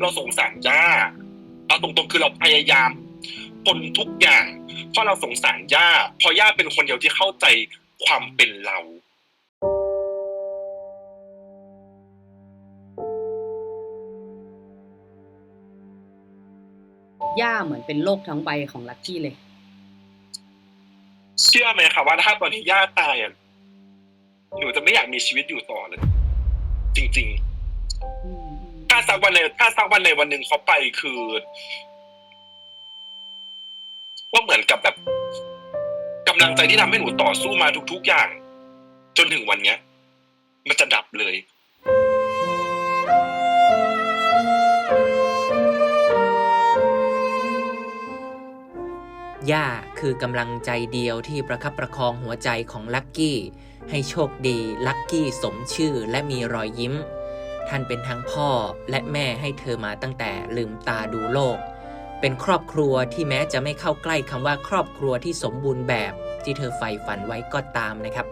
เราสงสารย่าเอาตรงๆคือเราพยายามทนทุกอย่าง เพราะเราสงสารย่าเพราะย่าเป็นคนเดียวที่เข้าใจความเป็นเราย่าเหมือนเป็นโลกทั้งใบของลักกี้เลย เชื่อไหมคะว่าถ้าตอนที่ย่าตายอะหนูจะไม่อยากมีชีวิตอยู่ต่อเลย จริงๆอืม ถ้าสักวันในถ้าสักวันในวันหนึ่งเขาไปคือ ก็เหมือนกับแบบกำลังใจที่ทำให้หนูต่อสู้มาทุก ๆอย่าง จนถึงวันเนี้ย มันจะดับเลยย่าคือกำลังใจเดียวที่ประคับประคองหัวใจของลักกี้ ให้โชคดี ลักกี้สมชื่อและมีรอยยิ้ม ท่านเป็นทั้งพ่อและแม่ให้เธอมาตั้งแต่ลืมตาดูโลก เป็นครอบครัวที่แม้จะไม่เข้าใกล้คำว่าครอบครัวที่สมบูรณ์แบบที่เธอใฝ่ฝันไว้ก็ตามนะครับ